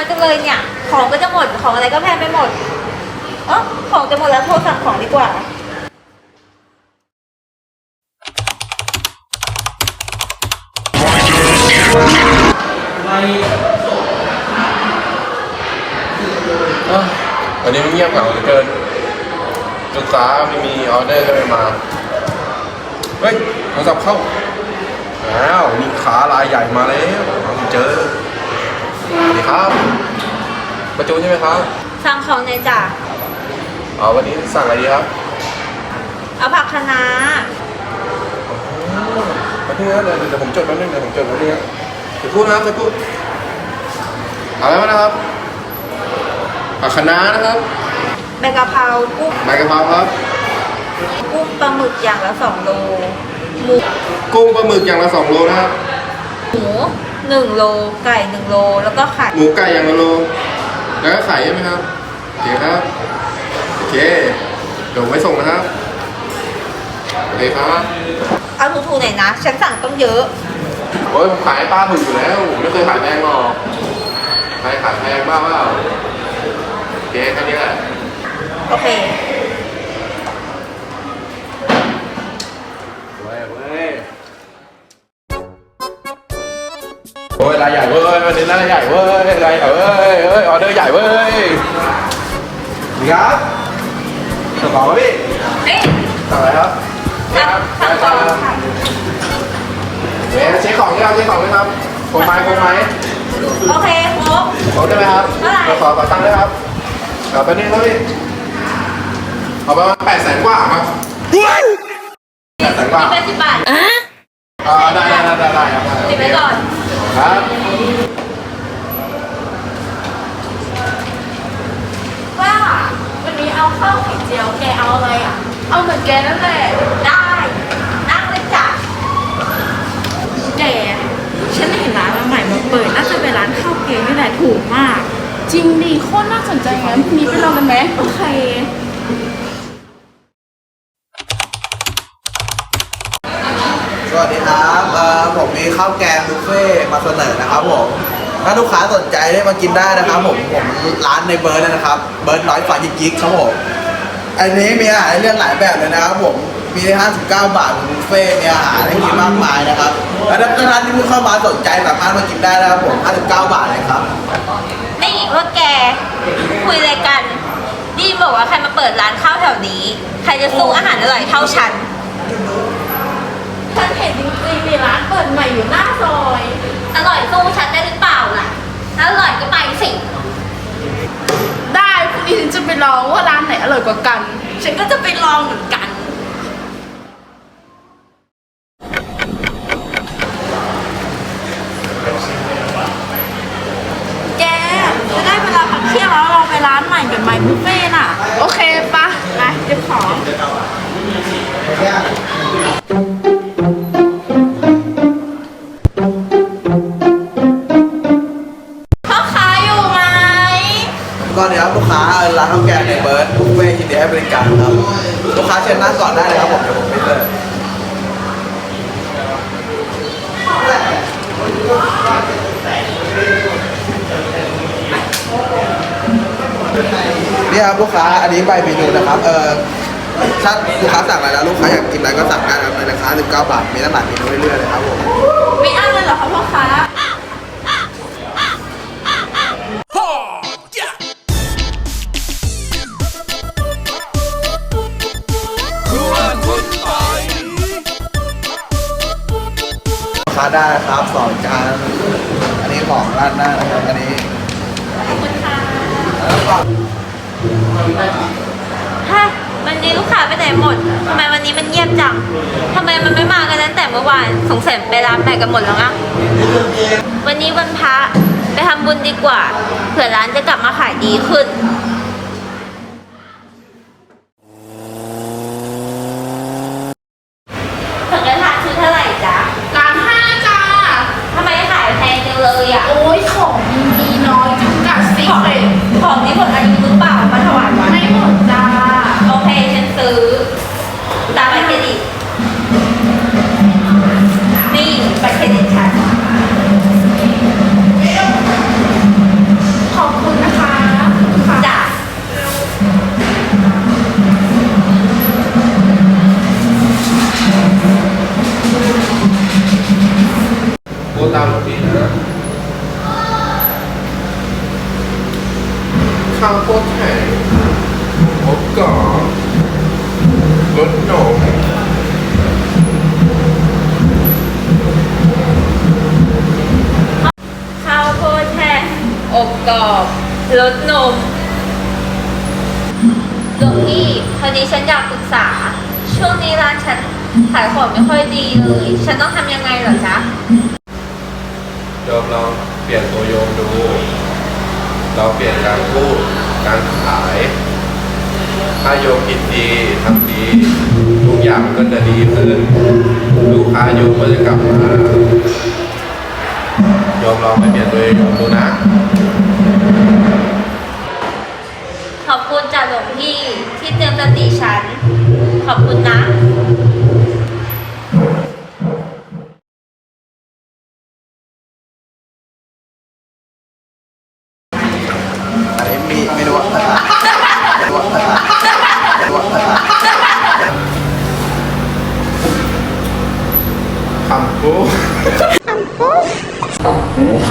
มาจังเลยเนี่ย ของก็จะหมด ของอะไรก็แพงไปหมด เออของจะหมดแล้วโทรสั่งของดีกว่าเอ้ยวันนี้มันเงียบเหงาเหลือเกินลูกค้าไม่มีออเดอร์ก็ไม่มา เฮ้ยโทรศัพท์เข้า อ้าวมีขารายใหญ่มาแล้วเอาเจอสวัสดีครับ ประจูนใช่ไหมครับ สั่งของในอยจ้ะอ๋อวันนี้สั่งอะไรดีครับเอาผักคะน้ามาที่นั่นเลยเดี๋ยวผมจดแป๊บนึงเดี๋ยวผมจดแป๊บนึงนะจะพูดนะครับจะพูดเอาแล้วนะครับผักคะน้านะครับใบกะเพรากุ้งใบกะเพราครับ กุ้งปลาหมึกอย่างละสองโล หมูกุ้งปลาหมึกอย่างละสองโลนะครับหมูหนึ่งโล ไก่หนึ่งโล แล้วก็ไข่หมูไก่อย่างละโล แล้วก็ไข่ใช่ไหมครับโอเคครับ โอเคเดี๋ยวผมไว้ส่งนะครับโอเคครับเอาถูกๆหน่อยนะ ฉันสั่งต้องเยอะ โอ้ยผมขายให้ป้าถูกอยู่แล้วผมไม่เคยขายแพงหรอกใครขายแพงบ้าเปล่าโอเคแค่นี้แหละ โอเค วันนี้ราใหญ่เว้ยรายใหญ่เว้ยเอ้ยออเดอร์ใหญ่เว้ยสวัสดีครับสั่งของไหมพี่เอ๊ะสั่งอไรครับสั่งสั่งของค่ะเว้ยเช็คของยังครับเช็คของไหมครับโคมไม้โคมไม้โอเคครบขอได้ไหมครับเท่าไหร่ขอขอตังค์ได้ครับเอไปนี่ครับพี่เอาประมาณแปดแสนกว่าครับแปดแสนกว่าสิบแปดสิบบาทอ่าได้ได้ได้ได้ครับได้ติดไว้ก่อนครับ ว่าวันนี้ เอาข้าวไข่เจียวแกเอาอะไรอะ เอาเหมือนแกนั่นแหละ ได้ นั่งเลยจ้ะแก ฉันเห็นร้านใหม่มาเปิด น่าจะเป็นร้านข้าวเกงนี่แหละถูกมาก จริงดิโคตรน่าสนใจงั้นพรุ่งนี้ไปลองกันไหมโอเค สวัสดีครับเอ่อผมมีข้าวแกงบุฟเฟ่ต์มาเสนอนะครับผม ถ้าลูกค้าสนใจได้มากินได้นะครับผมผมร้านในเบิร์ดนะครับ เบิร์ดร้อยฝ่ายยิกครับผมอันนี้มีอาหารให้เลือกหลายแบบเลยนะครับผมมี59 บาทบุฟเฟ่ต์มีอาหารให้กินมากมายนะครับแล้วถ้าท่านที่เพิ่งเข้ามาสนใจสามารถมากินได้นะครับผม59 บาทเลยครับนี่ว่าแกคุยอะไรกันดีมบอกว่าใครมาเปิดร้านข้าวแถวนี้ ใครจะสู้อาหารอร่อยเท่าฉันฉันเห็นจริงๆมีร้านเปิดใหม่อยู่หน้าซอย อร่อยสู้ฉันได้หรือเปล่าล่ะถ้าอร่อยก็ไปสิ ได้พรุ่งนี้ฉันจะไปลองว่าร้านไหนอร่อยกว่ากัน ฉันก็จะไปลองเหมือนกัน แกจะได้เวลาพักเที่ยงแล้วเราไปร้านใหม่เป็นใหม่บุฟเฟ่ ต์ยินครับลูกค้าเชิญนั่งก่อนได้เลยครับผมเดี๋ยวผมไปเลยนี่ครับลูกค้าอันนี้ใบเมนูนะครับเออถ้าลูกค้าสั่งอะไรแล้วลูกค้าอยากกินอะไรก็สั่งได้ครับในราคา19บาทมีตั้งหลายเมนูเรื่อยๆเลยครับผมไม่อั้นเลยเหรอคะพ่อค้า ลูกค้าได้ครับสองจานอันนี้ของร้านหน้านะครับอันนี้ฮะวันนี้ลูกค้าไปไหนหมดทำไมวันนี้มันเงียบจังทำไมมันไม่มากันตั้งแต่เมื่อวานสงสัยไปร้านไหนกันหมดแล้วอะวันนี้วันพระไปทำบุญดีกว่าเผื่อร้านจะกลับมาขายดีขึ้น กอรถนมข้าวโพดแท้อบกรอบรสนมหลวงพี่พอดีฉันอยากปรึกษา ช่วงนี้ร้านฉันขายของไม่ค่อยดีเลย ฉันต้องทำยังไงหรอจ๊ะโยมลองเปลี่ยนตัวโยมดู เราเปลี่ยนการพูด การขาย ถ้าโยมคิดดีทำดีทุกอย่างก็จะดีขึ้นลูกค้าโยมก็จะกลับมาโยมลองไปเปลี่ยนตัวเองดูนะ Mm-hmm.